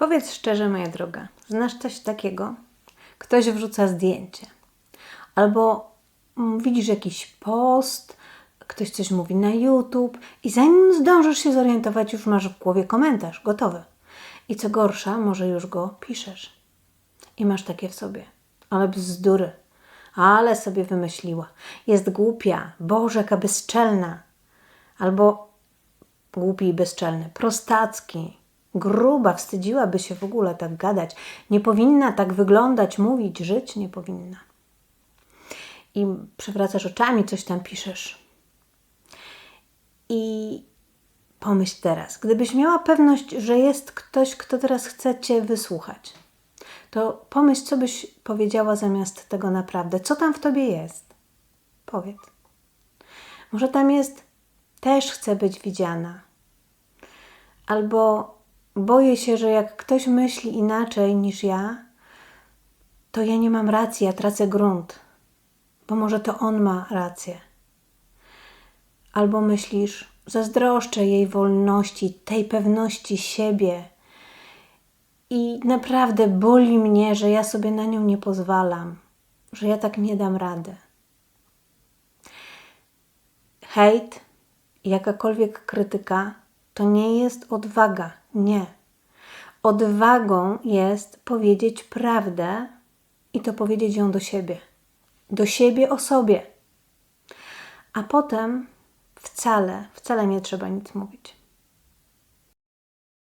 Powiedz szczerze, moja droga, znasz coś takiego? Ktoś wrzuca zdjęcie, albo mm, widzisz jakiś post, ktoś coś mówi na YouTube i zanim zdążysz się zorientować, już masz w głowie komentarz gotowy. I co gorsza, może już go piszesz. I masz takie w sobie. Ale bzdury. Ale sobie wymyśliła. Jest głupia. Boże, jaka bezczelna. Albo głupi i bezczelny, prostacki, gruba, wstydziłaby się w ogóle tak gadać. Nie powinna tak wyglądać, mówić, żyć nie powinna. I przewracasz oczami, coś tam piszesz. I pomyśl teraz, gdybyś miała pewność, że jest ktoś, kto teraz chce Cię wysłuchać, to pomyśl, co byś powiedziała zamiast tego naprawdę. Co tam w Tobie jest? Powiedz. Może tam jest też chcę być widziana. Albo boję się, że jak ktoś myśli inaczej niż ja, to ja nie mam racji, ja tracę grunt, bo może to on ma rację. Albo myślisz, zazdroszczę jej wolności, tej pewności siebie. I naprawdę boli mnie, że ja sobie na nią nie pozwalam, że ja tak nie dam rady. Hejt, jakakolwiek krytyka, to nie jest odwaga. Nie. Odwagą jest powiedzieć prawdę i to powiedzieć ją do siebie. Do siebie o sobie. A potem wcale, wcale nie trzeba nic mówić.